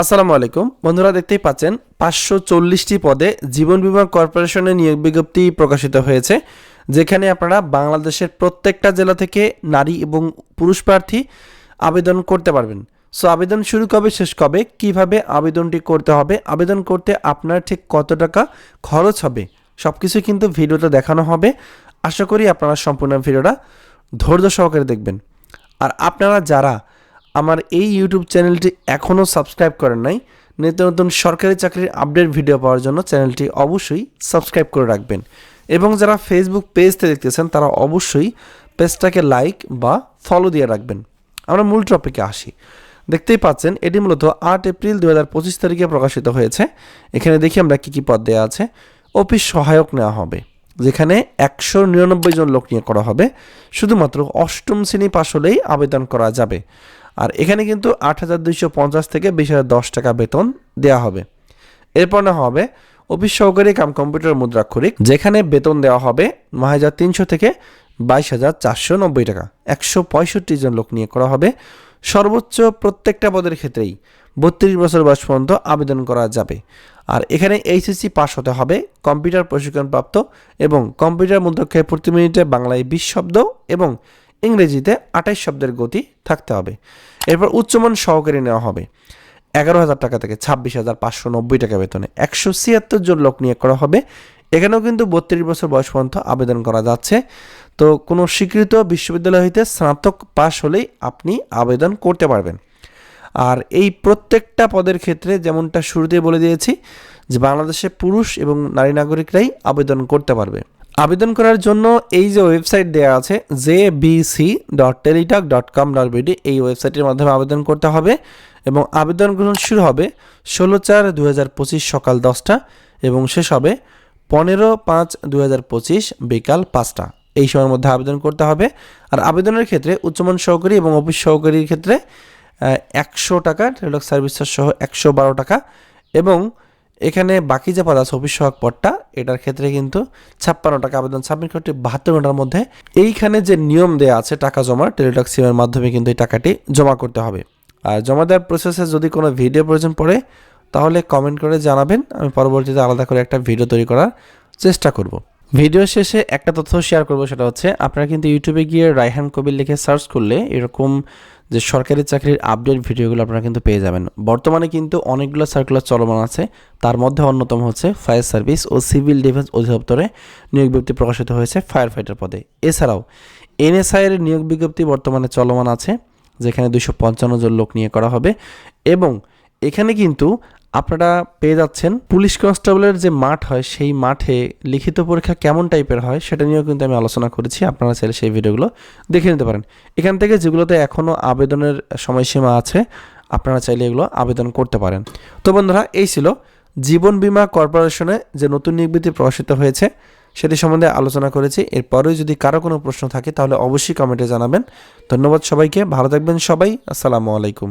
আসসালামু আলাইকুম। বন্ধুরা দেখতেই পাচ্ছেন, পাঁচশো চল্লিশটি পদে জীবন বিমা কর্পোরেশনের নিয়োগ বিজ্ঞপ্তি প্রকাশিত হয়েছে, যেখানে আপনারা বাংলাদেশের প্রত্যেকটা জেলা থেকে নারী এবং পুরুষ প্রার্থী আবেদন করতে পারবেন। সো, আবেদন শুরু কবে, শেষ কবে, কীভাবে আবেদনটি করতে হবে, আবেদন করতে আপনার ঠিক কত টাকা খরচ হবে সব কিছু কিন্তু ভিডিওতে দেখানো হবে। আশা করি আপনারা সম্পূর্ণ ভিডিওটা ধৈর্য সহকারে দেখবেন। আর আপনারা যারা আমার এই ইউটিউব চ্যানেলটি এখনও সাবস্ক্রাইব করেন নাই, নিত্য নতুন সরকারি চাকরির আপডেট ভিডিও পাওয়ার জন্য চ্যানেলটি অবশ্যই সাবস্ক্রাইব করে রাখবেন। এবং যারা ফেসবুক পেজতে দেখতেছেন, তারা অবশ্যই পেজটাকে লাইক বা ফলো দিয়ে রাখবেন। আমরা মূল টপিকে আসি। দেখতেই পাচ্ছেন, এটি মূলত আট এপ্রিল দু হাজার পঁচিশ তারিখে প্রকাশিত হয়েছে। এখানে দেখি আমরা কী কী পদ দেওয়া আছে। অফিস সহায়ক নেওয়া হবে, যেখানে একশো নিরানব্বই জন লোক নিয়ে করা হবে। শুধুমাত্র অষ্টম শ্রেণি পাশ হলেই আবেদন করা যাবে। আর এখানে কিন্তু আট হাজার দুইশো পঞ্চাশ থেকে বিশ হাজার দশ টাকা বেতন দেওয়া হবে। এরপর না হবে অফিস সহকারী কাম কম্পিউটার মুদ্রাক্ষরিক, যেখানে বেতন দেওয়া হবে নয় হাজার তিনশো থেকে বাইশ হাজার চারশো নব্বই টাকা। একশো পঁয়ষট্টি জন লোক নিয়ে করা হবে। সর্বোচ্চ প্রত্যেকটা পদের ক্ষেত্রেই বত্রিশ বছর বয়স পর্যন্ত আবেদন করা যাবে। আর এখানে এইচএসসি পাস হতে হবে, কম্পিউটার প্রশিক্ষণপ্রাপ্ত এবং কম্পিউটার মুদ্রাক্ষরে প্রতি মিনিটে বাংলায় বিশ শব্দ এবং ইংরেজিতে আঠাইশ শব্দের গতি থাকতে হবে। এরপর উচ্চমান সহকারী নেওয়া হবে। এগারো হাজার টাকা থেকে ছাব্বিশ হাজার পাঁচশো নব্বই টাকা বেতনে। একশো ছিয়াত্তর জন লোক নিয়োগ করা হবে। এখানেও কিন্তু বত্রিশ বছর বয়স পর্যন্ত আবেদন করা যাচ্ছে। তো কোনো স্বীকৃত বিশ্ববিদ্যালয় হইতে স্নাতক পাশ হলেই আপনি আবেদন করতে পারবেন। আর এই প্রত্যেকটা পদের ক্ষেত্রে যেমনটা শুরুতে বলে দিয়েছি, যে বাংলাদেশে পুরুষ এবং নারী নাগরিকরাই আবেদন করতে পারবে। আবেদন করার জন্য এই যে ওয়েবসাইট দেওয়া আছে J BC dot Teletalk dot com dot BD এই ওয়েবসাইটের মাধ্যমে আবেদন করতে হবে এবং আবেদন গ্রহণ শুরু হবে ষোলো চার দু সকাল দশটা এবং শেষ হবে পনেরো পাঁচ দু হাজার পঁচিশ বিকাল পাঁচটা। এই সময়ের মধ্যে আবেদন করতে হবে। আর আবেদনের ক্ষেত্রে উচ্চমান সহকারী এবং অফিস সহকারীর ক্ষেত্রে একশো টাকা টেলক সার্ভিস সহ একশো বারো টাকা এবং এখানে বাকি যে পদ আছে অফিস সহায়ক পদটা, এটার ক্ষেত্রে কিন্তু ছাপ্পান্ন টাকা আবেদন সাবমিট করতে বাহাত্তর ঘণ্টার মধ্যে এইখানে যে নিয়ম দেওয়া আছে টাকা জমার টেলিটক সিমের মাধ্যমে কিন্তু এই টাকাটি জমা করতে হবে। আর জমা দেওয়ার প্রসেসে যদি কোনো ভিডিও প্রয়োজন পড়ে, তাহলে কমেন্ট করে জানাবেন, আমি পরবর্তীতে আলাদা করে একটা ভিডিও তৈরি করার চেষ্টা করব। ভিডিও শেষে একটা তথ্য শেয়ার করব, সেটা হচ্ছে, আপনারা কিন্তু ইউটিউবে গিয়ে রায়হান কবির লিখে সার্চ করলে এরকম যে সরকারি চাকরির আপডেট ভিডিওগুলো আপনারা কিন্তু পেয়ে যাবেন। বর্তমানে কিন্তু অনেকগুলো সার্কুলার চলমান আছে। তার মধ্যে অন্যতম হচ্ছে ফায়ার সার্ভিস ও সিভিল ডিফেন্স অধিদপ্তরে নিয়োগ বিজ্ঞপ্তি প্রকাশিত হয়েছে ফায়ার ফাইটার পদে। এছাড়াও এনএসআই এর নিয়োগ বিজ্ঞপ্তি বর্তমানে চলমান আছে, যেখানে দুশো পঞ্চান্ন জন লোক নিয়ে করা হবে এবং এখানে কিন্তু আপনারা পেয়ে যাচ্ছেন পুলিশ কনস্টেবলের যে মাঠ হয়, সেই মাঠে লিখিত পরীক্ষা কেমন টাইপের হয় সেটা নিয়েও কিন্তু আমি আলোচনা করেছি। আপনারা চাইলে সেই ভিডিওগুলো দেখে নিতে পারেন। এখান থেকে যেগুলোতে এখনও আবেদনের সময়সীমা আছে, আপনারা চাইলে এগুলো আবেদন করতে পারেন। তো বন্ধুরা, এই ছিল জীবন বীমা কর্পোরেশনে যে নতুন নিয়োগবিধি প্রকাশিত হয়েছে, সেটি সম্বন্ধে আলোচনা করেছি। এরপরেও যদি কারও কোনো প্রশ্ন থাকে, তাহলে অবশ্যই কমেন্টে জানাবেন। ধন্যবাদ সবাইকে, ভালো থাকবেন সবাই। আসসালামু আলাইকুম।